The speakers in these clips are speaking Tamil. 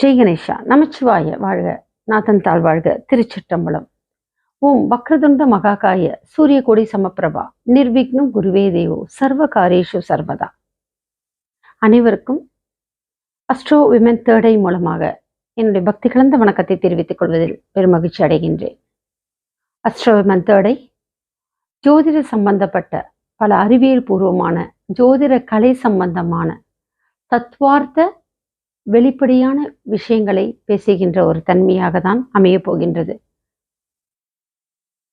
ஜெய் கணேஷா நமச்சிவாய வாழ்க நாதன் தாழ் வாழ்க திருச்சிற்றம்பலம். ஓம் வக்ரதுண்ட மகாகாய சூரியகோடி சமப்பிரபா நிர்விக்னம் குருவே தேவோ சர்வ காரேஷு சர்வதா. அனைவருக்கும் அஸ்ட்ரோ விமன் தேர்டை மூலமாக என்னுடைய பக்தி கலந்த வணக்கத்தை தெரிவித்துக் கொள்வதில் பெருமகிழ்ச்சி அடைகின்றேன். அஸ்ட்ரோ விமன் தேர்டை ஜோதிட சம்பந்தப்பட்ட பல அறிவியல் பூர்வமான ஜோதிட கலை சம்பந்தமான தத்துவார்த்த வெளிப்படையான விஷயங்களை பேசுகின்ற ஒரு தன்மையாக தான் அமையப் போகின்றது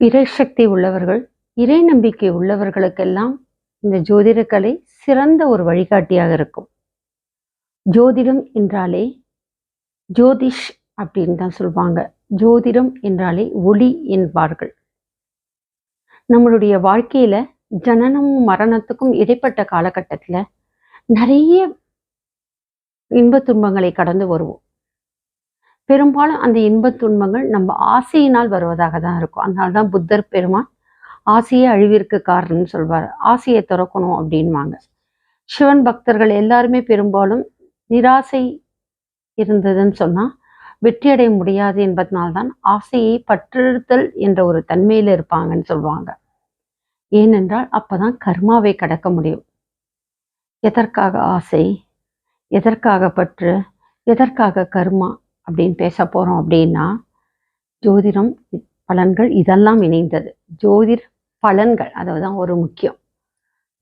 இறைசக்தி உள்ளவர்கள் இறை நம்பிக்கை உள்ளவர்களுக்கெல்லாம் இந்த ஜோதிட கலை சிறந்த ஒரு வழிகாட்டியாக இருக்கும். ஜோதிடம் என்றாலே ஜோதிஷ் அப்படின்னு தான் சொல்லுவாங்க ஜோதிடம் என்றாலே ஒளி என்பார்கள். நம்மளுடைய வாழ்க்கையில ஜனனமும் மரணத்துக்கும் இடைப்பட்ட காலகட்டத்துல நிறைய இன்பத் துன்பங்களை கடந்து வருவோம். பெரும்பாலும் அந்த இன்பத் துன்பங்கள் நம்ம ஆசையினால் வருவதாக தான் இருக்கும். அதனால தான் புத்தர் பெருமான் ஆசையே அழிவிற்கு காரணம்னு சொல்வார். ஆசையை திறக்கணும் அப்படின்வாங்க. சிவன் பக்தர்கள் எல்லாருமே பெரும்பாலும் நிராசை இருந்ததுன்னு சொன்னா வெற்றியடைய முடியாது என்பதனால்தான் ஆசையை பற்றெடுத்தல் என்ற ஒரு தன்மையில இருப்பாங்கன்னு சொல்லுவாங்க ஏனென்றால் அப்பதான் கர்மாவை கடக்க முடியும். எதற்காக ஆசை? எதற்காக பற்று எதற்காக கர்மா அப்படின்னு பேச போகிறோம் அப்படின்னா ஜோதிடம் பலன்கள் இதெல்லாம் இணைந்தது. ஜோதிட பலன்கள் அதுதான் ஒரு முக்கியம்.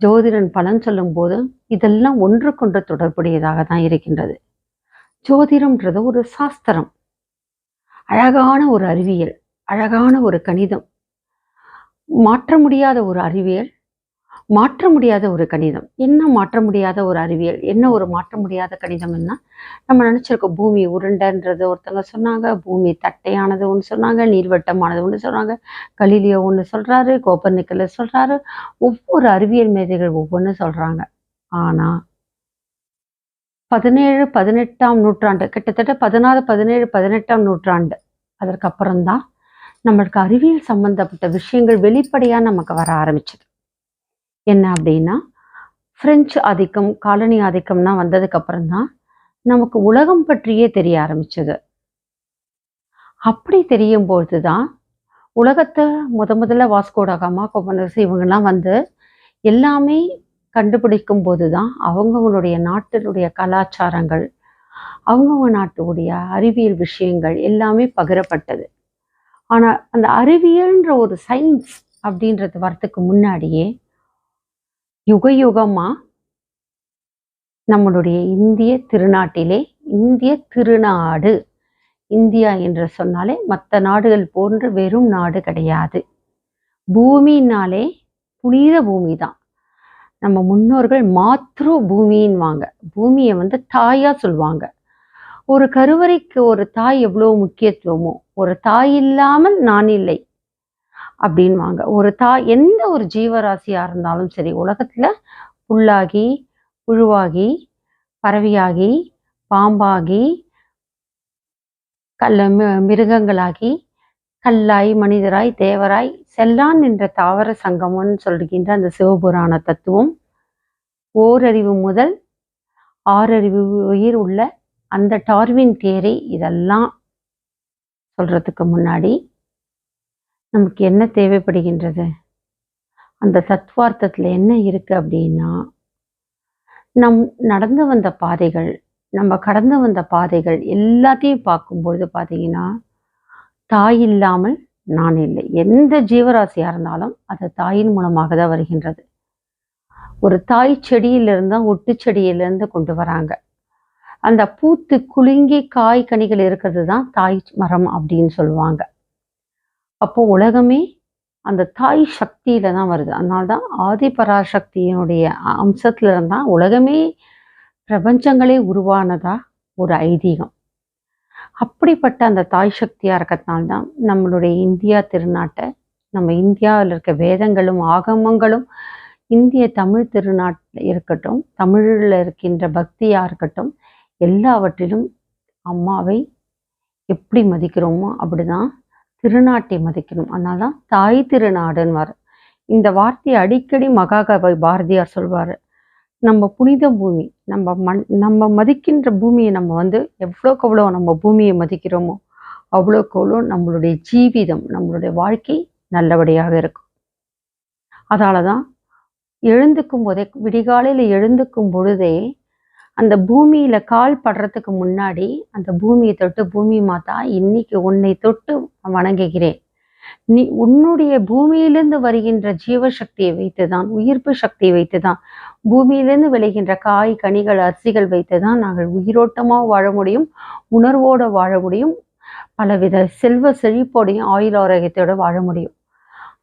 ஜோதிடன் பலன் சொல்லும்போது இதெல்லாம் ஒன்றுக்கொன்று தொடர்புடையதாக தான் இருக்கின்றது. ஜோதிடம்ன்றது ஒரு சாஸ்திரம். அழகான ஒரு அறிவியல் அழகான ஒரு கணிதம். மாற்ற முடியாத ஒரு அறிவியல் மாற்ற முடியாத ஒரு கணிதம். என்ன மாற்ற முடியாத ஒரு அறிவியல்? என்ன ஒரு மாற்ற முடியாத கணிதம்னா நம்ம நினச்சிருக்கோம் பூமி உருண்டைன்றது ஒருத்தங்க சொன்னாங்க பூமி தட்டையானது ஒன்று சொன்னாங்க நீர்வட்டமானது ஒன்று சொன்னாங்க கலிலியோ ஒன்று சொல்கிறாரு கோப்பர்னிக்கல சொல்கிறாரு ஒவ்வொரு அறிவியல் மேதைகள் ஒவ்வொன்றும் சொல்கிறாங்க ஆனால் பதினேழு பதினெட்டாம் நூற்றாண்டு கிட்டத்தட்ட பதினாறு பதினேழு பதினெட்டாம் நூற்றாண்டு அதற்கப்புறம்தான் நம்மளுக்கு அறிவியல் சம்பந்தப்பட்ட விஷயங்கள் வெளிப்படையாக நமக்கு வர ஆரம்பிச்சது. என்ன அப்படின்னா பிரெஞ்சு ஆதிக்கம் காலனி ஆதிக்கம்னா வந்ததுக்கப்புறம் தான் நமக்கு உலகம் பற்றியே தெரிய ஆரம்பிச்சது. அப்படி தெரியும் பொழுது தான் உலகத்தை முத முதல்ல வாஸ்கோடகாமா கோபனரசு இவங்கெல்லாம் வந்து எல்லாமே கண்டுபிடிக்கும் போது தான் அவங்கவுங்களுடைய நாட்டினுடைய கலாச்சாரங்கள் அவங்கவுங்க நாட்டுடைய அறிவியல் விஷயங்கள் எல்லாமே பகிரப்பட்டது. ஆனால் அந்த அறிவியல்ன்ற ஒரு சயின்ஸ் அப்படின்றது வரத்துக்கு முன்னாடியே யுக யுகமா நம்மளுடைய இந்திய திருநாட்டிலே இந்திய திருநாடு. இந்தியா என்று சொன்னாலே மற்ற நாடுகள் போன்று வெறும் நாடு கிடையாது. பூமினாலே புனித பூமி தான் நம்ம முன்னோர்கள் மாத்ரு பூமின்வாங்க பூமியை வந்து தாயா சொல்லுவாங்க ஒரு கருவறைக்கு ஒரு தாய் எவ்வளோ முக்கியத்துவமோ ஒரு தாய் இல்லாமல் நான் இல்லை. அப்படின்வாங்க. ஒரு தா எந்த ஒரு ஜீவராசியாக இருந்தாலும் சரி உலகத்தில் புல்லாகி புழுவாகி பறவையாகி பாம்பாகி கல்ல மிருகங்களாகி கல்லாய் மனிதராய் தேவராய் செல்லான் என்ற தாவர சங்கமம்னு சொல்கின்ற அந்த சிவபுராண தத்துவம் ஓரறிவு முதல் ஆறறிவு உயிர் உள்ள அந்த டார்வின் தேரை இதெல்லாம் சொல்றதுக்கு முன்னாடி நமக்கு என்ன தேவைப்படுகின்றது? அந்த சத்வார்த்தத்தில் என்ன இருக்குது அப்படின்னா நம் நடந்து வந்த பாதைகள் நம்ம கடந்து வந்த பாதைகள் எல்லாத்தையும் பார்க்கும்பொழுது பார்த்தீங்கன்னா தாய் இல்லாமல் நான் இல்லை. எந்த ஜீவராசியாக இருந்தாலும் அது தாயின் மூலமாக தான் வருகின்றது. ஒரு தாய் செடியிலிருந்து தான் ஒட்டு செடியிலிருந்து கொண்டு வராங்க. அந்த பூத்து குலுங்கி காய் கனிகள் இருக்கிறது தான் தாய் மரம் அப்படின்னு சொல்லுவாங்க. அப்போ உலகமே அந்த தாய் சக்தியில தான் வருது. அதனால தான் ஆதிபராசக்தியினுடைய அம்சத்துல இருந்தால் உலகமே பிரபஞ்சங்களே உருவானதா ஒரு ஐதீகம். அப்படிப்பட்ட அந்த தாய் சக்தியா இருக்கிறதுனால தான் நம்மளுடைய இந்தியா திருநாட்டை நம்ம இந்தியாவில் இருக்க வேதங்களும் ஆகமங்களும் இந்திய தமிழ் திருநாட்டில் இருக்கட்டும் தமிழில் இருக்கின்ற பக்தியாக இருக்கட்டும் எல்லாவற்றிலும் அம்மாவை எப்படி மதிக்கிறோமோ அப்படிதான் திருநாட்டை மதிக்கணும். அதனால தான் தாய் திருநாடுன்னு இந்த வார்த்தையை அடிக்கடி மகாகவி பாரதியார் சொல்வார். நம்ம புனித பூமி நம்ம மண் நம்ம மதிக்கின்ற பூமியை நம்ம வந்து எவ்வளோக்கு எவ்வளோ நம்ம பூமியை மதிக்கிறோமோ அவ்வளோக்கு அவ்வளோ நம்மளுடைய ஜீவிதம் நம்மளுடைய வாழ்க்கை நல்லபடியாக இருக்கும். அதால தான் எழுந்துக்கும் போதே விடிகாலையில் எழுந்துக்கும் பொழுதே அந்த பூமியில கால் படுறதுக்கு முன்னாடி அந்த பூமியை தொட்டு பூமி மாதா இன்னைக்கு உன்னை தொட்டு வணங்குகிறேன். நீ உன்னுடைய பூமியிலிருந்து வருகின்ற ஜீவசக்தியை வைத்துதான் உயிர்ப்பு சக்தியை வைத்துதான் பூமியிலிருந்து விளைகின்ற காய் கனிகள் அரிசிகள் வைத்துதான் நாங்கள் உயிரோட்டமாக வாழ முடியும் உணர்வோட வாழ முடியும் பலவித செல்வ செழிப்போடையும் ஆயுள் ஆரோக்கியத்தோட வாழ முடியும்.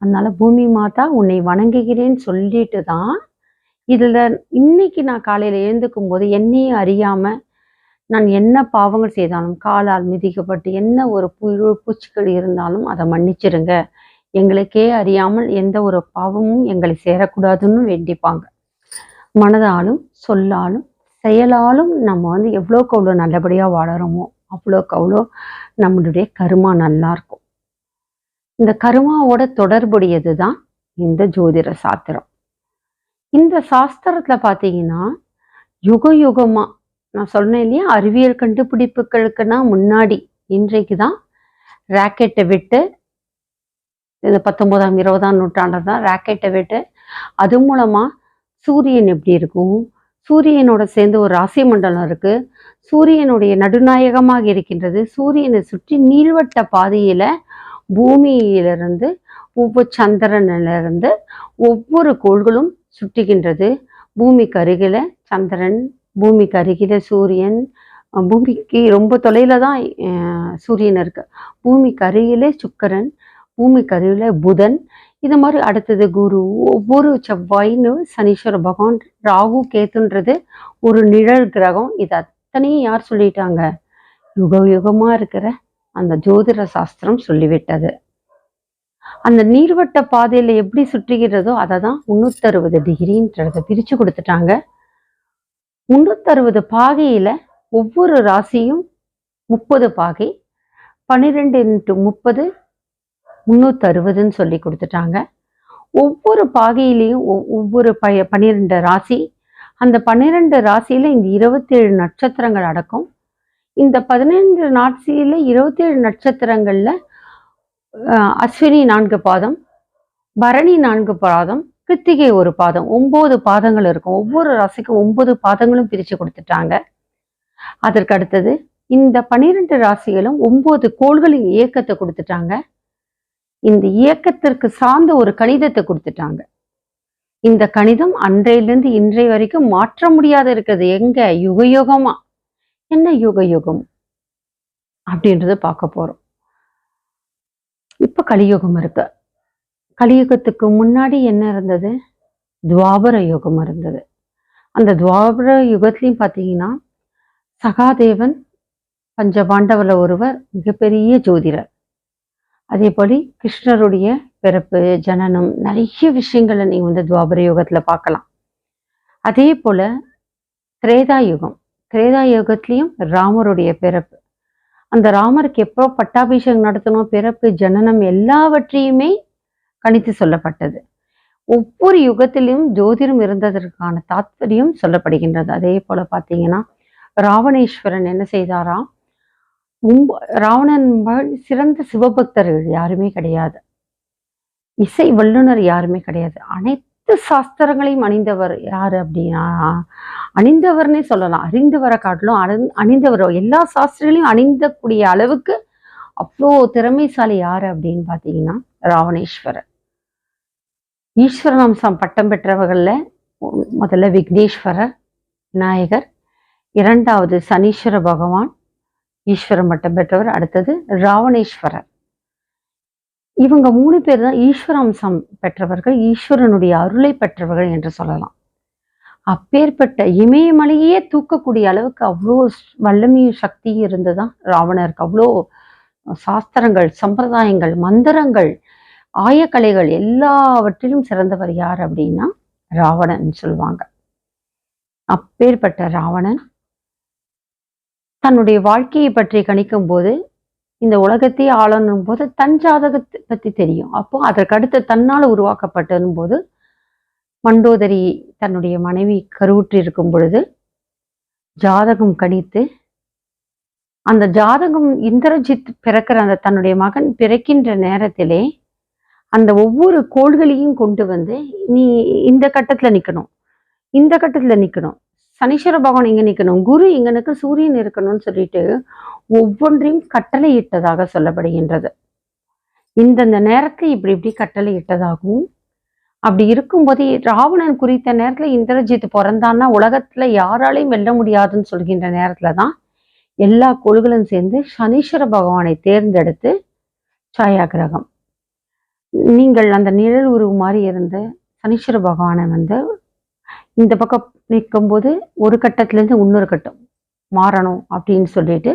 அதனால பூமி மாதா உன்னை வணங்குகிறேன்னு சொல்லிட்டு தான் இதுல இன்னைக்கு நான் காலையில எழுந்துக்கும் போது என்னையும் அறியாம நான் என்ன பாவங்கள் செய்தாலும் காலால் மிதிக்கப்பட்டு என்ன ஒரு புழு பூச்சிகள் இருந்தாலும் அதை மன்னிச்சிருங்க. எங்களுக்கே அறியாமல் எந்த ஒரு பாவமும் எங்களை சேரக்கூடாதுன்னு வேண்டிப்பாங்க. மனதாலும் சொல்லாலும் செயலாலும் நம்ம வந்து எவ்வளோக்கு அவ்வளோ நல்லபடியாக வாழறோமோ அவ்வளோக்கு அவ்வளோ நம்மளுடைய கருமா நல்லா இருக்கும். இந்த கருமாவோட தொடர்புடையது தான் இந்த ஜோதிட சாத்திரம். இந்த சாஸ்திரத்துல பார்த்தீங்கன்னா யுக யுகமா நான் சொன்னேன் இல்லையா அறிவியல் கண்டுபிடிப்புகளுக்குன்னா முன்னாடி இன்றைக்கு தான் ராக்கெட்டை விட்டு இந்த பத்தொன்பதாம் இருபதாம் நூற்றாண்டு தான் ராக்கெட்டை விட்டு அது மூலமா சூரியன் எப்படி இருக்கும்? சூரியனோட சேர்ந்து ஒரு ராசி மண்டலம் இருக்கு. சூரியனுடைய நடுநாயகமாக இருக்கின்றது. சூரியனை சுற்றி நீள்வட்ட பாதையில பூமியிலிருந்து ஒவ்வொரு சந்திரனிலிருந்து ஒவ்வொரு கோள்களும் சுற்றுகின்றது பூமிக்கு அருகில சந்திரன் பூமிக்கு அருகில சூரியன் பூமிக்கு ரொம்ப தொலைல தான் சூரியன் இருக்கு. பூமிக்கு அருகிலே சுக்கிரன் பூமிக்கு அருகில புதன். இது மாதிரி அடுத்தது குரு. ஒவ்வொரு செவ்வாயின்னு சனீஸ்வர பகவான் ராகு கேத்துன்றது ஒரு நிழல் கிரகம். இது அத்தனையும் யார் சொல்லிட்டாங்க? யுக யுகமா இருக்கிற அந்த ஜோதிட சாஸ்திரம் சொல்லிவிட்டது. அந்த நீர்வட்ட பாதையில எப்படி சுற்றுகிறதோ அதை தான் முன்னூத்தறுபது டிகிரின்றத பிரிச்சு கொடுத்துட்டாங்க. முன்னூத்தறுபது பாகையில ஒவ்வொரு ராசியும் முப்பது பாகை பன்னிரெண்டு இன்ட்டு முப்பது முன்னூத்தறுபதுன்னு சொல்லி கொடுத்துட்டாங்க. ஒவ்வொரு பாகையிலையும் ஒவ்வொரு பய பன்னிரெண்டு ராசி. அந்த பன்னிரெண்டு ராசியில இந்த இருபத்தேழு நட்சத்திரங்கள் அடக்கும். இந்த பதினைந்து நாட்சியில இருபத்தேழு நட்சத்திரங்கள்ல அஸ்வினி நான்கு பாதம் பரணி நான்கு பாதம் கிருத்திகை ஒரு பாதம். ஒன்பது பாதங்கள் இருக்கும். ஒவ்வொரு ராசிக்கும் ஒன்பது பாதங்களும் பிரிச்சு கொடுத்துட்டாங்க. அதற்கு அடுத்தது இந்த பனிரெண்டு ராசிகளும் ஒன்பது கோள்களின் இயக்கத்தை கொடுத்துட்டாங்க. இந்த இயக்கத்திற்கு சார்ந்த ஒரு கணிதத்தை கொடுத்துட்டாங்க. இந்த கணிதம் அன்றையிலிருந்து இன்றைய வரைக்கும் மாற்ற முடியாத இருக்கிறது. எங்க? யுக யுகமா என்ன யுக யுகம் அப்படின்றத பார்க்க போறோம். இப்ப கலியுகம் இருக்கு. கலியுகத்துக்கு முன்னாடி என்ன இருந்தது? துவாபர யுகம் இருந்தது. அந்த துவாபர யுகத்திலையும் பார்த்தீங்கன்னா சகாதேவன் பஞ்சபாண்டவர்ல ஒருவர் மிகப்பெரிய ஜோதிடர். அதே போல கிருஷ்ணருடைய பிறப்பு ஜனனம் நிறைய விஷயங்களை நீங்க வந்து துவாபர யுகத்துல பார்க்கலாம் அதே போல திரேதா யுகம். திரேதா யுகத்திலையும் ராமருடைய பிறப்பு. அந்த ராமருக்கு எப்போ பட்டாபிஷேகம் நடத்தணும் பிறப்பு ஜனனம் எல்லாவற்றையுமே கணித்து சொல்லப்பட்டது. ஒவ்வொரு யுகத்திலும் ஜோதிடம் இருந்ததற்கான தாத்பரியம் சொல்லப்படுகின்றது. அதே போல பார்த்தீங்கன்னா ராவணேஸ்வரன் என்ன செய்தாராம்? ராவணன் சிறந்த சிவபக்தர்கள் யாருமே கிடையாது. இசை வல்லுனர் யாருமே கிடையாது. அனைத்து சாஸ்திரங்களையும் அணிந்தவர் யாரு அப்படின்னா அணிந்தவர்னே சொல்லலாம். அறிந்தவரை காட்டிலும் அணி- அணிந்தவர் எல்லா சாஸ்திரங்களையும் அணிந்தக்கூடிய அளவுக்கு அவ்வளோ திறமைசாலி யாரு அப்படின்னு பார்த்தீங்கன்னா ராவணேஸ்வரர். ஈஸ்வரன் அம்சம் பட்டம் பெற்றவர்கள்ல முதல்ல விக்னேஸ்வரர் விநாயகர் இரண்டாவது சனீஸ்வர பகவான் ஈஸ்வரம் பட்டம் பெற்றவர் அடுத்தது ராவணேஸ்வரர். இவங்க மூணு பேர் தான் ஈஸ்வரம்சம் பெற்றவர்கள் ஈஸ்வரனுடைய அருளை பெற்றவர்கள் என்று சொல்லலாம். அப்பேற்பட்ட இமயமலையே தூக்கக்கூடிய அளவுக்கு அவ்வளோ வல்லமையும் சக்தியும் இருந்துதான் ராவணருக்கு அவ்வளோ சாஸ்திரங்கள் சம்பிரதாயங்கள் மந்திரங்கள் ஆயக்கலைகள் எல்லாவற்றிலும் சிறந்தவர் யார் அப்படின்னா ராவணன் சொல்லுவாங்க. அப்பேற்பட்ட ராவணன் தன்னுடைய வாழ்க்கையை பற்றி கணிக்கும் போது இந்த உலகத்தையே ஆளணும் போது தன் ஜாதகத்தை பத்தி தெரியும். அப்போ அதற்கு அடுத்து தன்னால் உருவாக்கப்பட்டதும் போது மண்டோதரி தன்னுடைய மனைவி கருவுற்று இருக்கும் பொழுது ஜாதகம் கணித்து அந்த ஜாதகம் இந்திரஜித் பிறக்கிற அந்த தன்னுடைய மகன் பிறக்கின்ற நேரத்திலே அந்த ஒவ்வொரு கோள்களையும் கொண்டு வந்து நீ இந்த கட்டத்துல நிக்கணும். இந்த கட்டத்துல நிக்கணும். சனீஸ்வர பகவான் இங்க நிக்கணும் குரு இங்க சூரியன் இருக்கணும்னு சொல்லிட்டு ஒவ்வொன்றையும் கட்டளை இட்டதாக சொல்லப்படுகின்றது. இந்தந்த நேரத்தை இப்படி இப்படி கட்டளை இட்டதாகவும் அப்படி இருக்கும்போது ராவணன் குறித்த நேரத்துல இந்திரஜித் பிறந்தான்னா உலகத்துல யாராலையும் வெல்ல முடியாதுன்னு சொல்கின்ற நேரத்துல தான் எல்லா கோள்களும் சேர்ந்து சனீஸ்வர பகவானை தேர்ந்தெடுத்து சாயா கிரகம் நீங்கள் அந்த நிழல் உருவு மாதிரி இருந்து சனீஸ்வர பகவானை வந்து இந்த பக்கம் நிற்கும்போது ஒரு கட்டத்துலேருந்து இன்னொரு கட்டம் மாறணும் அப்படின்னு சொல்லிட்டு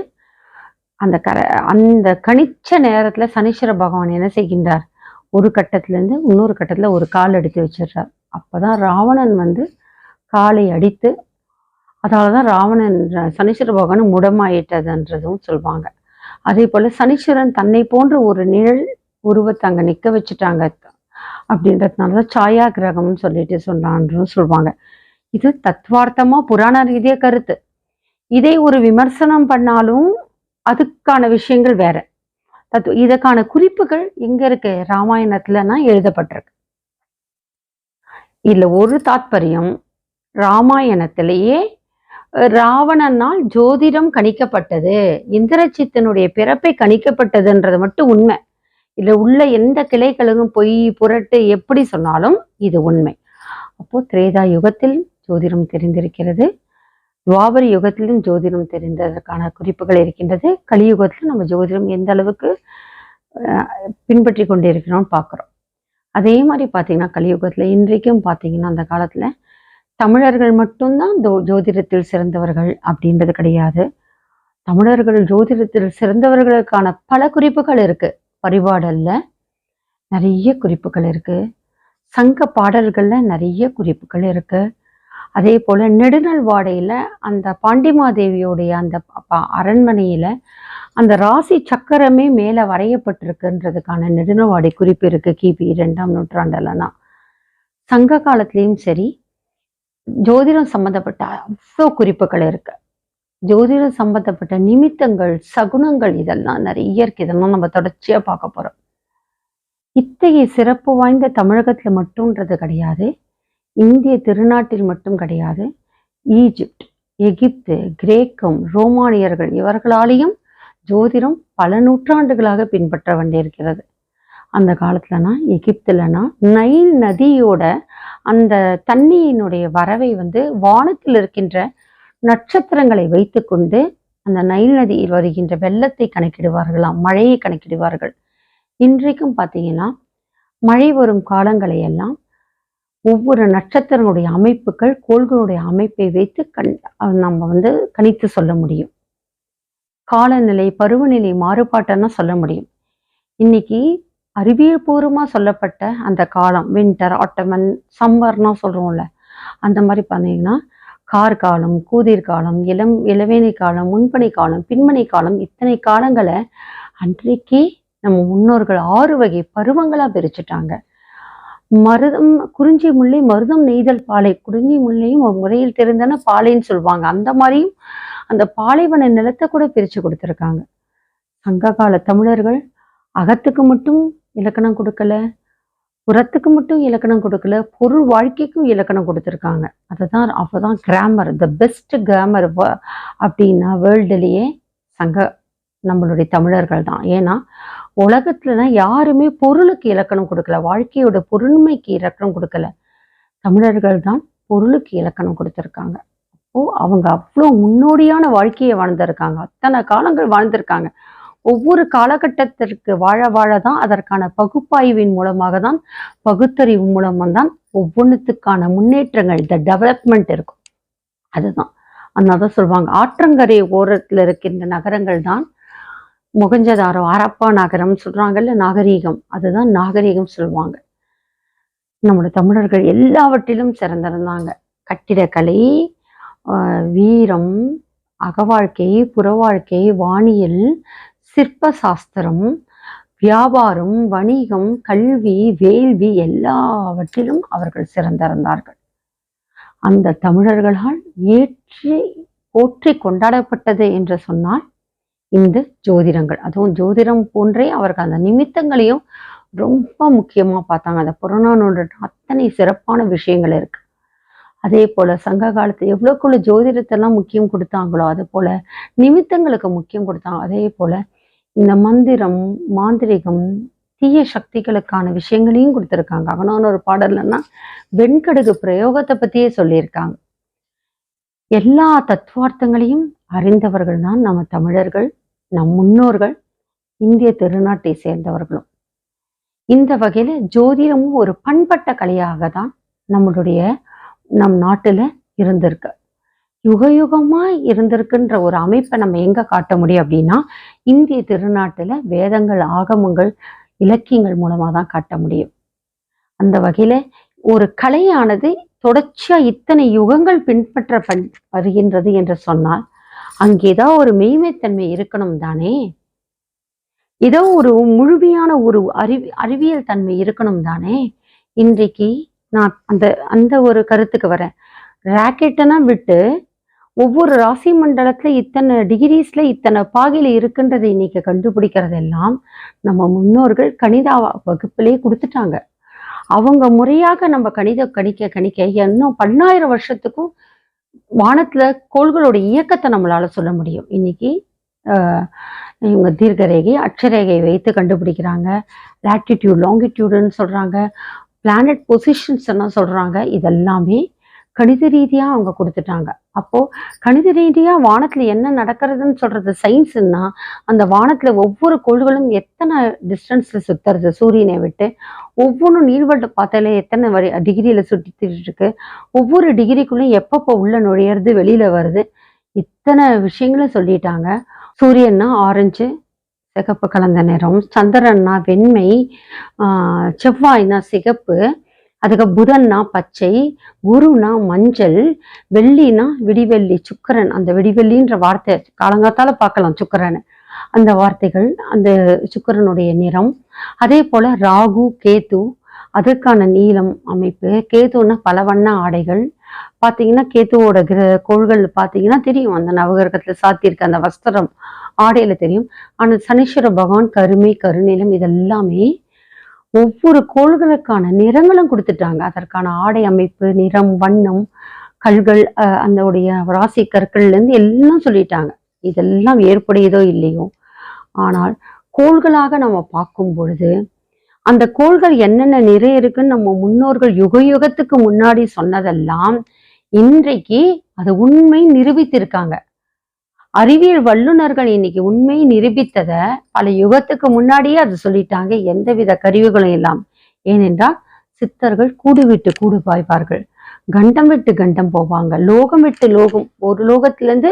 அந்த கர அந்த கணிச்ச நேரத்தில் சனீஸ்வர பகவான் என்ன செய்கின்றார்? ஒரு கட்டத்துலேருந்து இன்னொரு கட்டத்தில் ஒரு கால் எடுத்து வச்சிடுறார். அப்பதான் ராவணன் வந்து காலை அடித்து அதாலதான் ராவணன் சனீஸ்வர பகவான் முடமாயிட்டதுன்றதும் சொல்லுவாங்க அதே போல் சனீஸ்வரன் தன்னை போன்ற ஒரு நிழல் உருவத்தை அங்கே நிற்க வச்சுட்டாங்க. அப்படின்றதுனாலதான் சாயா கிரகம்னு சொல்லிட்டு சொன்னான்றும் சொல்லுவாங்க இது தத்வார்த்தமா புராண ரீதிய கருத்து. இதை ஒரு விமர்சனம் பண்ணாலும் அதுக்கான விஷயங்கள் வேற. தத்துவ இதற்கான குறிப்புகள் எங்க இருக்கு? ராமாயணத்துலனா எழுதப்பட்டிருக்கு. இதுல ஒரு தாத்பரியம் ராமாயணத்திலேயே ராவணனால் ஜோதிடம் கணிக்கப்பட்டது இந்திரஜித்தனுடைய பிறப்பை கணிக்கப்பட்டதுன்றது மட்டும் உண்மை. இதில் உள்ள எந்த கிளைகளும் பொய் புரட்டு எப்படி சொன்னாலும் இது உண்மை. அப்போ திரேதா யுகத்தில் ஜோதிடம் தெரிந்திருக்கிறது. துவாபர யுகத்திலும் ஜோதிடம் தெரிந்ததற்கான குறிப்புகள் இருக்கின்றது. கலியுகத்தில் நம்ம ஜோதிடம் எந்த அளவுக்கு அஹ், கொண்டு கொண்டிருக்கிறோம்னு பார்க்குறோம். அதே மாதிரி பார்த்தீங்கன்னா கலியுகத்தில் இன்றைக்கும் பார்த்தீங்கன்னா அந்த காலத்தில் தமிழர்கள் மட்டும்தான் ஜோ ஜோதிடத்தில் சிறந்தவர்கள் அப்படின்றது கிடையாது. தமிழர்கள் ஜோதிடத்தில் சிறந்தவர்களுக்கான பல குறிப்புகள் இருக்கு. பரிபாடலில் நிறைய குறிப்புகள் இருக்குது சங்க பாடல்களில் நிறைய குறிப்புகள் இருக்குது அதே போல் நெடுநல் வாடையில் அந்த பாண்டிமாதேவியோடைய அந்த அரண்மனையில் அந்த ராசி சக்கரமே மேலே வரையப்பட்டிருக்குன்றதுக்கான நெடுநல்வாடை குறிப்பு இருக்குது கிபி ரெண்டாம் நூற்றாண்டுலனா. சங்க காலத்துலேயும் சரி ஜோதிடம் சம்மந்தப்பட்ட அவ்வளோ குறிப்புகள் இருக்குது ஜோதிடம் சம்பந்தப்பட்ட நிமித்தங்கள் சகுனங்கள் இதெல்லாம் நிறைய இருக்கு. இதெல்லாம் நம்ம தொடர்ச்சியா பார்க்க போறோம். இத்தகைய சிறப்பு வாய்ந்த தமிழகத்துல மட்டும்ன்றது கிடையாது. இந்திய திருநாட்டில் மட்டும் கிடையாது. ஈஜிப்ட் எகிப்து கிரேக்கம் ரோமானியர்கள் இவர்களாலேயும் ஜோதிடம் பல நூற்றாண்டுகளாக பின்பற்ற வேண்டியிருக்கிறது. அந்த காலத்துலனா எகிப்துலனா நைல் நதியோட அந்த தண்ணியினுடைய வரவை வந்து வானத்தில் இருக்கின்ற நட்சத்திரங்களை வைத்துக்கொண்டு அந்த நைல் நதியில் வருகின்ற வெள்ளத்தை கணக்கிடுவார்களாம் மழையை கணக்கிடுவார்கள். இன்றைக்கும் பார்த்தீங்கன்னா மழை வரும் காலங்களை எல்லாம் ஒவ்வொரு நட்சத்திரங்களுடைய அமைப்புகள் கோள்களுடைய அமைப்பை வைத்து கண் நம்ம வந்து கணித்து சொல்ல முடியும். காலநிலை பருவநிலை மாறுபாட்டன்னா சொல்ல முடியும்? இன்னைக்கு அறிவியல் பூர்வமாக சொல்லப்பட்ட அந்த காலம் வின்டர் ஆட்டமன் சம்மர்னா சொல்றோம்ல அந்த மாதிரி பார்த்தீங்கன்னா கார் காலம் கூதிர் காலம் இளம் இளவேனை காலம் முன்பனை காலம் பின்மணி காலம் இத்தனை காலங்களை அன்றைக்கே நம்ம முன்னோர்கள் ஆறு வகை பருவங்களாக பிரிச்சுட்டாங்க. மருதம் குறிஞ்சி முல்லை மருதம் நெய்தல் பாலை. குறிஞ்சி முல்லையும் ஒரு முறையில் தெரிந்தன பாலைன்னு சொல்லுவாங்க. அந்த மாதிரியும் அந்த பாலைவன நிலத்தை கூட பிரித்து கொடுத்துருக்காங்க. சங்க கால தமிழர்கள் அகத்துக்கு மட்டும் இலக்கணம் கொடுக்கல. புறத்துக்கு மட்டும் இலக்கணம் கொடுக்கல பொருள் வாழ்க்கைக்கும் இலக்கணம் கொடுத்துருக்காங்க. அதுதான் அப்போதான் கிராமர் த பெஸ்ட் கிராமர் அப்படின்னா வேர்ல்டுலேயே சங்க நம்மளுடைய தமிழர்கள் தான். ஏன்னா உலகத்துலனா யாருமே பொருளுக்கு இலக்கணம் கொடுக்கல வாழ்க்கையோட பொருண்மைக்கு இலக்கணம் கொடுக்கல. தமிழர்கள் தான் பொருளுக்கு இலக்கணம் கொடுத்துருக்காங்க. அப்போ அவங்க அவ்வளோ முன்னோடியான வாழ்க்கையை வாழ்ந்திருக்காங்க. அத்தனை காலங்கள் வாழ்ந்திருக்காங்க. ஒவ்வொரு காலகட்டத்திற்கு வாழ வாழ தான் அதற்கான பகுப்பாய்வின் மூலமாக தான் பகுத்தறிவு மூலமாக தான் ஒவ்வொன்றுத்துக்கான முன்னேற்றங்கள் த டெவலப்மெண்ட் இருக்கும். அதுதான். அதனால்தான் சொல்லுவாங்க ஆற்றங்கரை ஓரத்தில் இருக்கின்ற நகரங்கள் தான் முகஞ்சதாரம் ஹரப்பா நகரம் சொல்றாங்கல்ல நாகரீகம். அதுதான் நாகரீகம் சொல்லுவாங்க நம்மளோட தமிழர்கள் எல்லாவற்றிலும் சிறந்திருந்தாங்க. கட்டிடக்கலை ஆஹ் வீரம் அகவாழ்க்கை புறவாழ்க்கை வானியல் சிற்ப சாஸ்திரம் வியாபாரம் வணிகம் கல்வி வேள்வி எல்லாவற்றிலும் அவர்கள் சிறந்திருந்தார்கள். அந்த தமிழர்களால் ஏற்றி போற்றி கொண்டாடப்பட்டது என்று சொன்னால் இந்த ஜோதிடங்கள் அதுவும் ஜோதிடம் போன்றே அவர்கள் அந்த நிமித்தங்களையும் ரொம்ப முக்கியமா பார்த்தாங்க. அந்த புறநானூறு அத்தனை சிறப்பான விஷயங்கள் இருக்கு. அதே போல சங்க காலத்துல எவ்வளவுக்குள்ள ஜோதிடத்தெல்லாம் முக்கியம் கொடுத்தாங்களோ அது போல நிமித்தங்களுக்கு முக்கியம் கொடுத்தாங்க. அதே போல இந்த மந்திரம் மாந்திரிகம் தீய சக்திகளுக்கான விஷயங்களையும் கொடுத்துருக்காங்க. அவனான ஒரு பாடல்லன்னா வெண்கடுகு பிரயோகத்தை பத்தியே சொல்லியிருக்காங்க. எல்லா தத்துவார்த்தங்களையும் அறிந்தவர்கள் தான் நம்ம தமிழர்கள் நம் முன்னோர்கள் இந்திய திருநாட்டை சேர்ந்தவர்களும். இந்த வகையில ஜோதிடமும் ஒரு பண்பட்ட கலையாக தான் நம்மளுடைய நம் நாட்டுல இருந்திருக்கு. யுக இருந்திருக்குன்ற ஒரு அமைப்பை நம்ம எங்க காட்ட முடியும் அப்படின்னா இந்திய திருநாட்டுல வேதங்கள் ஆகமங்கள் இலக்கியங்கள் மூலமா தான் காட்ட முடியும். அந்த வகையில ஒரு கலையானது தொடர்ச்சியா இத்தனை யுகங்கள் பின்பற்ற வருகின்றது என்று சொன்னால் அங்கேதான் ஒரு மெய்மைத்தன்மை இருக்கணும் தானே? ஏதோ ஒரு முழுமையான ஒரு அறிவி அறிவியல் தன்மை இருக்கணும் தானே? இன்றைக்கு நான் அந்த அந்த ஒரு கருத்துக்கு வரேன். ராக்கெட்டெல்லாம் விட்டு ஒவ்வொரு ராசி மண்டலத்துல இத்தனை டிகிரிஸ்ல இத்தனை பாகையில இருக்குன்றதை இன்னைக்கு கண்டுபிடிக்கிறதெல்லாம் நம்ம முன்னோர்கள் கணித வகுப்பிலே கொடுத்துட்டாங்க. அவங்க முறையாக நம்ம கணித கணிக்க கணிக்க இன்னும் பன்னாயிரம் வருஷத்துக்கும் வானத்துல கோள்களோட இயக்கத்தை நம்மளால சொல்ல முடியும். இன்னைக்கு இவங்க தீர்க்கரேகை அட்சரேகை வைத்து கண்டுபிடிக்கிறாங்க. லாட்டிடியூட் லாங்கிடியூடுன்னு சொல்றாங்க. பிளானட் பொசிஷன்ஸ் எல்லாம் சொல்றாங்க. இதெல்லாமே கணித ரீதியா அவங்க கொடுத்துட்டாங்க. அப்போ கணித ரீதியா வானத்துல என்ன நடக்கிறதுன்னு சொல்றது சயின்ஸ்னா அந்த வானத்துல ஒவ்வொரு கோள்களும் எத்தனை டிஸ்டன்ஸ்ல சுத்துறது? சூரியனை விட்டு ஒவ்வொன்றும் நீள்வட்ட பார்த்தாலே எத்தனை வரி டிகிரியில சுற்றிட்டு இருக்கு? ஒவ்வொரு டிகிரிக்குள்ளேயும் எப்பப்போ உள்ள நுழையிறது வெளியில வருது? இத்தனை விஷயங்களும் சொல்லிட்டாங்க. சூரியன்னா ஆரஞ்சு சிகப்பு கலந்த நிறம் சந்திரன்னா வெண்மை செவ்வாய்னா சிகப்பு அதுக்கு புதன்னா பச்சை குருனா மஞ்சள் வெள்ளினா விடிவெள்ளி சுக்கிரன். அந்த விடிவெள்ளின்ற வார்த்தை காலங்காத்தால பார்க்கலாம் சுக்கிரன். அந்த வார்த்தைகள் அந்த சுக்கிரனுடைய நிறம். அதே போல ராகு கேத்து அதற்கான நீளம் அமைப்பு. கேதுன்னா பல வண்ண ஆடைகள். பார்த்தீங்கன்னா கேத்துவோட கிர கோள்கள் பார்த்தீங்கன்னா தெரியும். அந்த நவகிரகத்துல சாத்தியிருக்க அந்த வஸ்திரம் ஆடையில தெரியும். ஆனால் சனீஸ்வர பகவான் கருமை கருநீலம் இதெல்லாமே ஒவ்வொரு கோள்களுக்கான நிறங்களும் கொடுத்துட்டாங்க. அதற்கான ஆடை அமைப்பு நிறம் வண்ணம் கல்கள் அஹ், அந்த உடைய ராசி கற்கள்ல இருந்து எல்லாம் சொல்லிட்டாங்க. இதெல்லாம் ஏற்புடையதோ இல்லையோ. ஆனால் கோள்களாக நம்ம பார்க்கும் பொழுது அந்த கோள்கள் என்னென்ன நிறை இருக்குன்னு நம்ம முன்னோர்கள் யுக யுகத்துக்கு முன்னாடி சொன்னதெல்லாம் இன்றைக்கு அது உண்மை நிரூபித்திருக்காங்க. அறிவியல் வல்லுநர்கள் இன்னைக்கு உண்மையை நிரூபித்தத பல யுகத்துக்கு முன்னாடியே அது சொல்லிட்டாங்க எந்தவித கருவிகளும் இல்லாம. ஏனென்றால் சித்தர்கள் கூடு விட்டு கூடு பாய்வார்கள். கண்டம் விட்டு கண்டம் போவாங்க. லோகம் விட்டு லோகம் ஒரு லோகத்திலிருந்து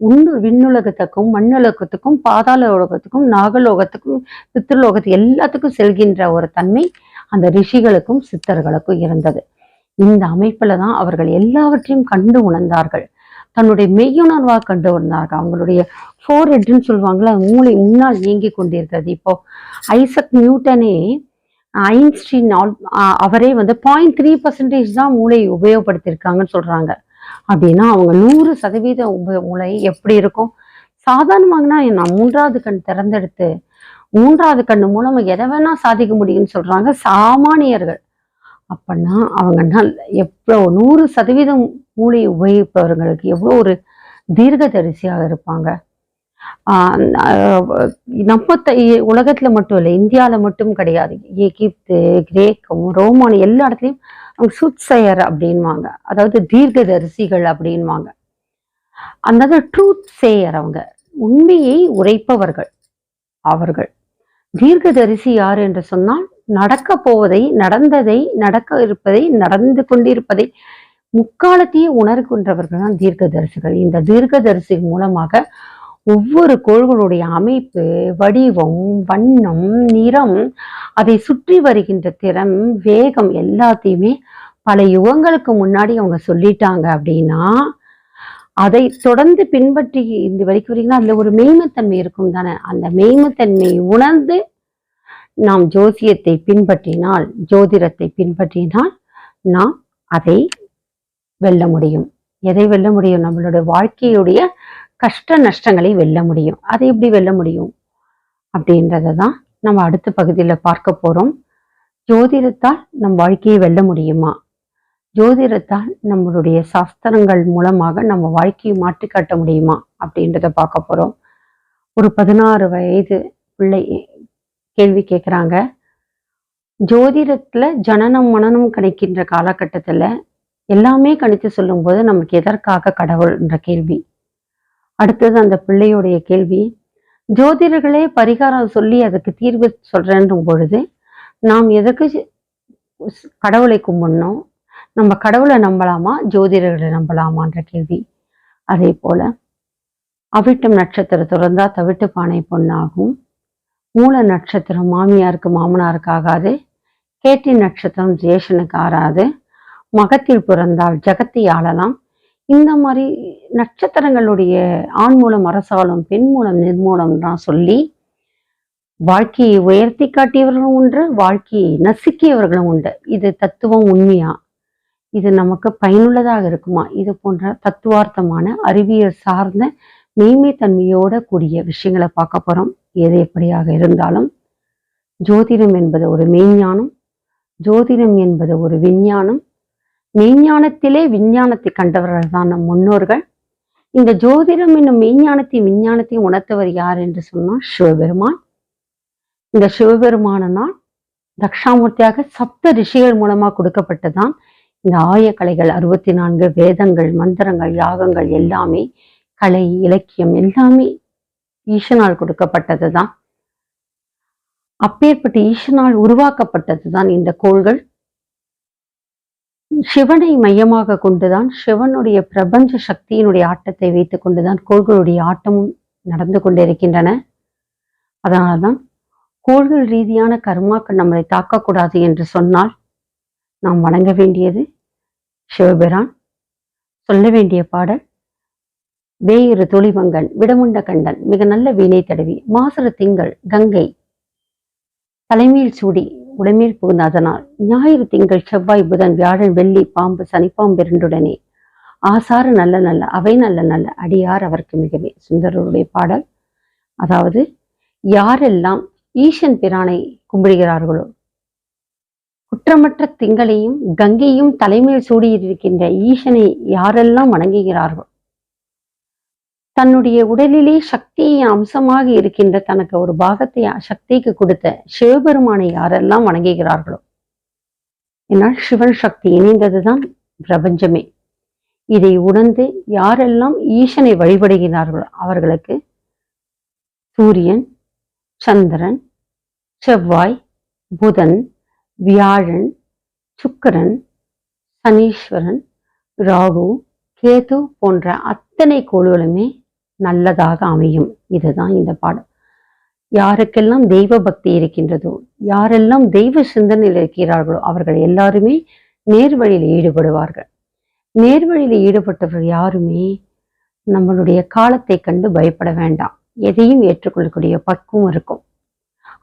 உன்னு விண்ணுலகத்துக்கும் மண்ணுலகத்துக்கும் பாதாள உலகத்துக்கும் நாகலோகத்துக்கும் பித்ருலோகத்துக்கு எல்லாத்துக்கும் செல்கின்ற ஒரு தன்மை அந்த ரிஷிகளுக்கும் சித்தர்களுக்கும் இருந்தது. இந்த அமைப்புல தான் அவர்கள் எல்லாவற்றையும் கண்டு உணர்ந்தார்கள். தன்னுடைய மெய்யுணர்வாக கண்டு உணர்ந்தார்கள் அவங்களுடைய ஃபோர் ஹெட்னு சொல்லுவாங்களே மூளை முன்னால் இயங்கி கொண்டிருக்கிறது இப்போ ஐசக் நியூட்டனே ஐன்ஸ்டீன் ஆல் அவரே வந்து பாயிண்ட் த்ரீ பர்சன்டேஜ் தான் மூளையை உபயோகப்படுத்தியிருக்காங்கன்னு சொல்றாங்க. அப்படின்னா அவங்க நூறு சதவீத உப மூளை எப்படி இருக்கும்? சாதாரணமாகனா நான் மூன்றாவது கண் திறந்தெடுத்து மூன்றாவது கண்ணு மூலம் எதை வேணா சாதிக்க முடியும்னு சொல்றாங்க சாமானியர்கள். அப்படின்னா அவங்க எவ்வளோ நூறு சதவீதம் மூளை உபயோகிப்பவர்களுக்கு எவ்வளோ ஒரு தீர்க்கதரிசியாக இருப்பாங்க. நம்ம உலகத்துல மட்டும் இல்லை இந்தியால மட்டும் கிடையாது. எகிப்து கிரேக்கம் ரோமானி எல்லா இடத்துலையும் அவங்க சுட்செயர் அப்படின்வாங்க அதாவது தீர்க்கதரிசிகள் அப்படின்வாங்க அந்த ட்ரூத் சேயர் அவங்க. உண்மையை உரைப்பவர்கள். அவர்கள். தீர்க்கதரிசி யார் என்று சொன்னால் நடக்க போவதை நடந்ததை நடக்க இருப்பதை நடந்து கொண்டிருப்பதை முக்காலத்தையே உணர்கின்றவர்கள் தான் தீர்க்கதரிசிகள். இந்த தீர்க்கதரிசி மூலமாக ஒவ்வொரு கோள்களுடைய அமைப்பு வடிவம் வண்ணம் நிறம் அதை சுற்றி வருகின்ற திறம் வேகம் எல்லாத்தையுமே பல யுகங்களுக்கு முன்னாடி அவங்க சொல்லிட்டாங்க அப்படின்னா அதை தொடர்ந்து பின்பற்றி இந்த வரைக்கும் வரீங்கன்னா அதுல ஒரு மெய்மத்தன்மை இருக்கும் தானே. அந்த மெய்மத்தன்மையை உணர்ந்து நாம் ஜோசியத்தை பின்பற்றினால் ஜோதிடத்தை பின்பற்றினால் நாம் அதை வெல்ல முடியும். எதை வெல்ல முடியும்? நம்மளுடைய வாழ்க்கையுடைய கஷ்ட நஷ்டங்களை வெல்ல முடியும். அதை எப்படி வெல்ல முடியும்? அப்படின்றத தான் நம்ம அடுத்த பகுதியில் பார்க்க போறோம். ஜோதிடத்தால் நம் வாழ்க்கையை வெல்ல முடியுமா? ஜோதிடத்தால் நம்மளுடைய சாஸ்திரங்கள் மூலமாக நம்ம வாழ்க்கையை மாற்றி காட்ட முடியுமா? அப்படின்றத பார்க்க போறோம். ஒரு பதினாறு வயது பிள்ளை கேள்வி கேட்குறாங்க ஜோதிடத்தில் ஜனனம் மனனம் கணிக்கின்ற காலகட்டத்தில் எல்லாமே கணித்து சொல்லும்போது நமக்கு எதற்காக கடவுள்ன்ற கேள்வி. அடுத்தது அந்த பிள்ளையுடைய கேள்வி. ஜோதிடர்களே பரிகாரம் சொல்லி அதுக்கு தீர்வு சொல்றேன்றும் பொழுது நாம் எதற்கு கடவுளை கும்பிடணும்? நம்ம கடவுளை நம்பலாமா? ஜோதிடர்களை நம்பலாமான்ற கேள்வி. அதே போல அவிட்டம் நட்சத்திரம் திறந்தா தவிட்டு பானை பொண்ணாகும் மூல நட்சத்திரம் மாமியாருக்கு மாமனாருக்கு ஆகாது. கேட்டி நட்சத்திரம் ஜேஷனுக்கு ஆறாது. மகத்தில் பிறந்தால் ஜகத்தை ஆளலாம் இந்த மாதிரி நட்சத்திரங்களுடைய ஆண் மூலம் அரசாலும் பெண் மூலம் நிர்மூலம் தான் சொல்லி வாழ்க்கையை உயர்த்தி காட்டியவர்களும் உண்டு வாழ்க்கையை நசுக்கியவர்களும் உண்டு. இது தத்துவம் உண்மையா? இது நமக்கு பயனுள்ளதாக இருக்குமா? இது போன்ற தத்துவார்த்தமான அறிவியல் சார்ந்த மெய்மை தன்மையோட கூடிய விஷயங்களை பார்க்க போறோம். எது எப்படியாக இருந்தாலும். ஜோதிடம் என்பது ஒரு மெய்ஞானம். ஜோதிடம் என்பது ஒரு விஞ்ஞானம். மெய்ஞானத்திலே விஞ்ஞானத்தை கண்டவர்கள் தான் நம் முன்னோர்கள். இந்த ஜோதிடம் என்னும் மெய்ஞானத்தையும் விஞ்ஞானத்தையும் உணர்த்தவர் யார் என்று சொன்னால் சிவபெருமான். இந்த சிவபெருமானனால் தக்ஷாமூர்த்தியாக சப்த ரிஷிகள் மூலமா கொடுக்கப்பட்டதான் இந்த ஆயக்கலைகள் அறுபத்தி நான்கு வேதங்கள் மந்திரங்கள் யாகங்கள் எல்லாமே கலை இலக்கியம் எல்லாமே ஈசனால் கொடுக்கப்பட்டது தான் அப்பேற்பட்ட ஈசனால் உருவாக்கப்பட்டது தான் இந்த கோள்கள். சிவனை மையமாக கொண்டுதான் சிவனுடைய பிரபஞ்ச சக்தியினுடைய ஆட்டத்தை வைத்துக் கொண்டுதான் கோள்களுடைய ஆட்டமும் நடந்து கொண்டிருக்கின்றன. அதனால்தான் கோள்கள் ரீதியான கர்மாக்கள் நம்மளை தாக்கக்கூடாது என்று சொன்னால் நாம் வணங்க வேண்டியது சிவபிரான் சொல்ல வேண்டிய பாடல் வேயிறு தொழிவங்கன் விடமுண்ட கண்டன் மிக நல்ல வீணை தடவி மாசறு திங்கள் கங்கை தலைமையில் சூடி உடமேல் புகுந்த அதனால் ஞாயிறு திங்கள் செவ்வாய் புதன் வியாழன் வெள்ளி பாம்பு சனிப்பாம்பு இரண்டுடனே. ஆசாறு நல்ல நல்ல அவை நல்ல நல்ல அடியார் அவருக்கு மிகவே. சுந்தரருடைய பாடல். அதாவது யாரெல்லாம் ஈசன் பிரானை கும்பிடுகிறார்களோ குற்றமற்ற திங்களையும் கங்கையும் தலைமையில் சூடியிருக்கின்ற ஈசனை யாரெல்லாம் வணங்குகிறார்களோ தன்னுடைய உடலிலே சக்தியின் அம்சமாக இருக்கின்ற தனக்கு ஒரு பாகத்தை சக்திக்கு கொடுத்த சிவபெருமானை யாரெல்லாம் வணங்குகிறார்களோ? என்னால் சிவன் சக்தி இணைந்ததுதான் பிரபஞ்சமே. இதை உணர்ந்து யாரெல்லாம் ஈசனை வழிபடுகிறார்களோ அவர்களுக்கு சூரியன் சந்திரன் செவ்வாய் புதன் வியாழன் சுக்கரன் சனீஸ்வரன் ராகு கேது போன்ற அத்தனை கோள்களுமே நல்லதாக அமையும். இதுதான் இந்த பாடம். யாருக்கெல்லாம் தெய்வ பக்தி இருக்கின்றதோ யாரெல்லாம் தெய்வ சிந்தனையில் இருக்கிறார்களோ அவர்கள் எல்லாருமே நேர்வழியில் ஈடுபடுவார்கள். நேர்வழியில் ஈடுபட்டவர்கள் யாருமே நம்மளுடைய காலத்தை கண்டு பயப்பட வேண்டாம். எதையும் ஏற்றுக்கொள்ளக்கூடிய பக்குவம் இருக்கும்.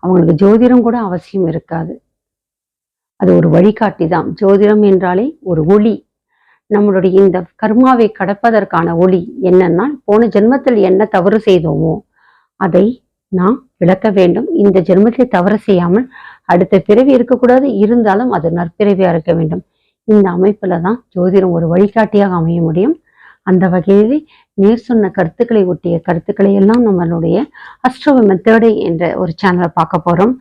அவங்களுக்கு ஜோதிடம் கூட அவசியம் இருக்காது. அது ஒரு வழிகாட்டி தான் ஜோதிடம் என்றாலே ஒரு ஒளி. நம்மளுடைய இந்த கர்மாவை கடப்பதற்கான ஒளி என்னன்னா போன ஜென்மத்தில் என்ன தவறு செய்தோமோ அதை நாம் விளக்க வேண்டும். இந்த ஜென்மத்தில் தவறு செய்யாமல் அடுத்த பிறவி இருக்கக்கூடாது. இருந்தாலும் அது நற்பிறவியா இருக்க வேண்டும். இந்த அமைப்புல தான் ஜோதிடம் ஒரு வழிகாட்டியாக அமைய முடியும். அந்த வகையில் நேர் சொன்ன கருத்துக்களை ஒட்டிய கருத்துக்களை எல்லாம் நம்மளுடைய அஸ்ட்ரோ மெத்தடை என்ற ஒரு சேனலை பார்க்க போறோம்.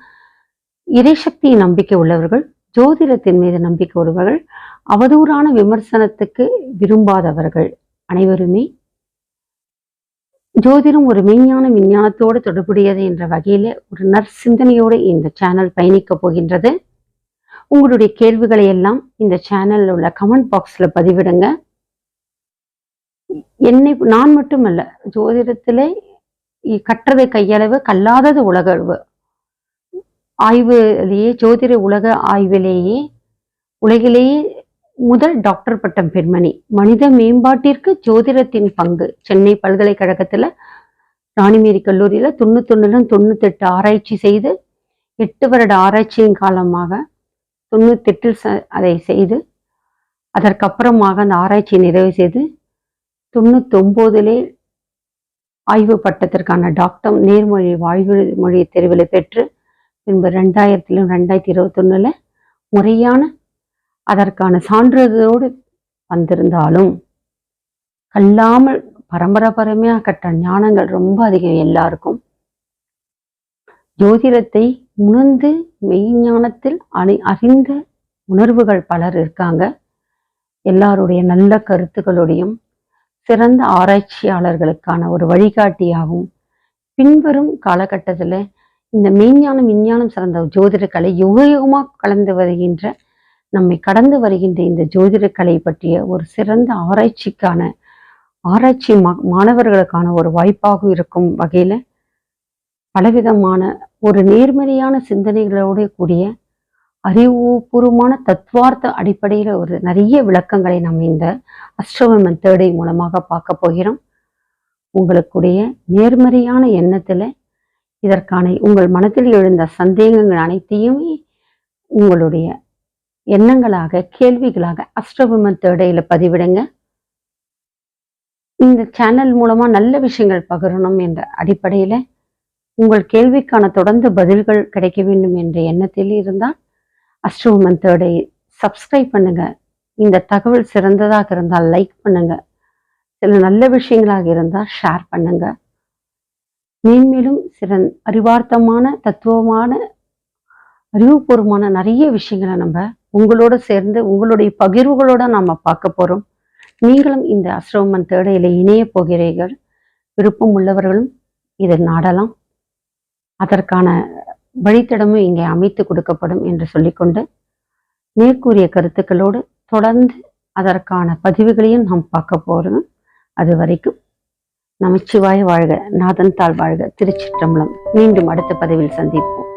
இறைசக்தி நம்பிக்கை உள்ளவர்கள் ஜோதிடத்தின் மீது நம்பிக்கை உள்ளவர்கள் அவதூறான விமர்சனத்துக்கு விரும்பாதவர்கள் அனைவருமே ஜோதிடம் ஒரு மெய்ஞான விஞ்ஞானத்தோடு தொடர்புடையது என்ற வகையில ஒரு நற்சிந்தனையோடு இந்த சேனல் பயணிக்க போகின்றது. உங்களுடைய கேள்விகளை எல்லாம் இந்த சேனலில் உள்ள கமெண்ட் பாக்ஸ்ல பதிவிடுங்க. என்னை நான் மட்டுமல்ல ஜோதிடத்தில் கற்றது கையளவு கல்லாதது உலகளவு ஆய்விலேயே ஜோதிட உலக ஆய்விலேயே உலகிலேயே முதல் டாக்டர் பட்டம் பெண்மணி. மனித மேம்பாட்டிற்கு ஜோதிடத்தின் பங்கு. சென்னை பல்கலைக்கழகத்துல ராணிமேரி கல்லூரியில தொண்ணூத்தொன்னுல தொண்ணூத்தெட்டு ஆராய்ச்சி செய்து எட்டு வருட ஆராய்ச்சியின் காலமாக தொண்ணூத்தெட்டில் அதை செய்து அதற்கப்புறமாக அந்த ஆராய்ச்சியை நிறைவு செய்து தொண்ணூத்தொம்போதிலே ஆய்வு பட்டத்திற்கான டாக்டர் நேர்மொழி வாழ்வு மொழி தெரிவில் பெற்று பின்பு ரெண்டாயிரத்திலும் ரெண்டாயிரத்தி இருபத்தொன்னுல முறையான அதற்கான சான்றிதழோடு வந்திருந்தாலும் கல்லாமல் பரம்பரை பரமையாக கட்ட ஞானங்கள் ரொம்ப அதிகம் எல்லாருக்கும். ஜோதிடத்தை உணர்ந்து மெய்ஞானத்தில் அணி அறிந்த உணர்வுகள் பலர் இருக்காங்க. எல்லாருடைய நல்ல கருத்துக்களோடையும் சிறந்த ஆராய்ச்சியாளர்களுக்கான ஒரு வழிகாட்டியாகவும் பின்வரும் காலகட்டத்தில் இந்த மெய்ஞானம் விஞ்ஞானம் சிறந்த ஜோதிட கலை யுக யுகமாக கலந்து வருகின்ற நம்மை கடந்து வருகின்ற இந்த ஜோதிட கலை பற்றிய ஒரு சிறந்த ஆராய்ச்சிக்கான ஆராய்ச்சி மா மாணவர்களுக்கான ஒரு வாய்ப்பாக இருக்கும் வகையில் பலவிதமான ஒரு நேர்மறையான சிந்தனைகளோடு கூடிய அறிவுபூர்வமான தத்துவார்த்த அடிப்படையில் ஒரு நிறைய விளக்கங்களை நம்ம இந்த அஸ்ட்ரோமன் தேர்டை மூலமாக பார்க்க போகிறோம். உங்களுக்குடைய நேர்மறையான எண்ணத்தில் இதற்கான உங்கள் மனத்தில் எழுந்த சந்தேகங்கள் அனைத்தையுமே உங்களுடைய எண்ணங்களாக கேள்விகளாக அஸ்ட்ரோவிமன் தேர்டையில் பதிவிடுங்க. இந்த சேனல் மூலமா நல்ல விஷயங்கள் பகிரணும் என்ற அடிப்படையில உங்கள் கேள்விக்கான தொடர்ந்து பதில்கள் கிடைக்க வேண்டும் என்ற எண்ணத்தில் இருந்தால் அஸ்ட்ரோவிமன் தேர்டை சப்ஸ்கிரைப் பண்ணுங்க. இந்த தகவல் சிறந்ததாக இருந்தால் லைக் பண்ணுங்க. சில நல்ல விஷயங்களாக இருந்தால் ஷேர் பண்ணுங்க. மேன்மேலும் சில அறிவார்த்தமான தத்துவமான அறிவுபூர்வமான நிறைய விஷயங்களை நம்ம உங்களோட சேர்ந்து உங்களுடைய பகிர்வுகளோட நாம பார்க்க போறோம். நீங்களும் இந்த அஸ்ரோமன் தேடையில இணைய போகிறீர்கள். விருப்பம் உள்ளவர்களும் இதை நாடலாம். அதற்கான வழித்தடமும் இங்கே அமைத்து கொடுக்கப்படும் என்று சொல்லிக்கொண்டு மேற்கூறிய கருத்துக்களோடு தொடர்ந்து அதற்கான பதிவுகளையும் நாம் பார்க்க போறோம். அது வரைக்கும் நமச்சிவாய வாழ்க நாதன் தாழ் வாழ்க. திருச்சிற்றம்பலம். மீண்டும் அடுத்த பதிவில் சந்திப்போம்.